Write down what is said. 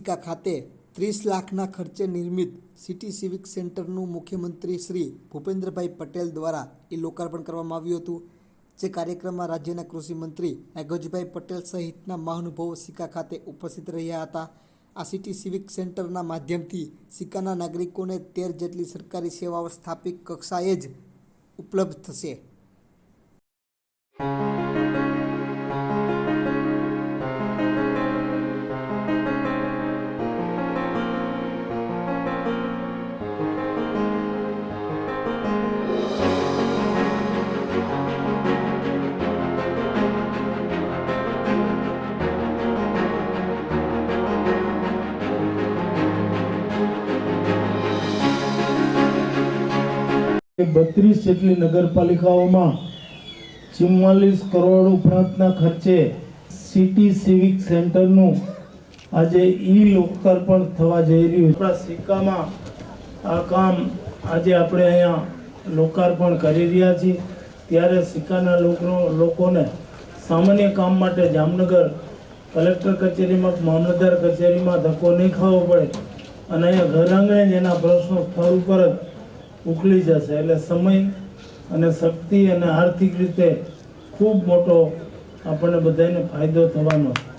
ખાતે ત્રીસ લાખના ખર્ચે નિર્મિત સિટી સિવિક સેન્ટરનું મુખ્યમંત્રી શ્રી ભૂપેન્દ્રભાઈ પટેલ દ્વારા એ લોકાર્પણ કરવામાં આવ્યું હતું. જે કાર્યક્રમમાં રાજ્યના કૃષિ મંત્રી પટેલ સહિતના મહાનુભાવો સિક્કા ખાતે ઉપસ્થિત રહ્યા હતા. આ સિટી સિવિક સેન્ટરના માધ્યમથી સિક્કાના નાગરિકોને તેર જેટલી સરકારી સેવાઓ સ્થાપિત કક્ષાએ જ ઉપલબ્ધ થશે. બત્રીસ જેટલી નગરપાલિકાઓમાં ચુમ્માલીસ કરોડ ઉપરાંતના ખર્ચે સિટી સિવિક સેન્ટરનું આજે ઈ લોકાર્પણ થવા જઈ રહ્યું આપણા સિક્કામાં આ કામ આજે આપણે અહીંયા લોકાર્પણ કરી રહ્યા છીએ. ત્યારે સિક્કાના લોકો લોકોને સામાન્ય કામ માટે જામનગર કલેક્ટર કચેરીમાં, મામલતદાર કચેરીમાં ધક્કો નહીં ખાવો પડે. અને અહીંયા ઘર આંગણે જ એના પ્રશ્નો સ્થળ ઉપર જ ઉકલી જશે એટલે સમય અને શક્તિ અને આર્થિક રીતે ખૂબ મોટો આપણને બધાને ફાયદો થવાનો છે.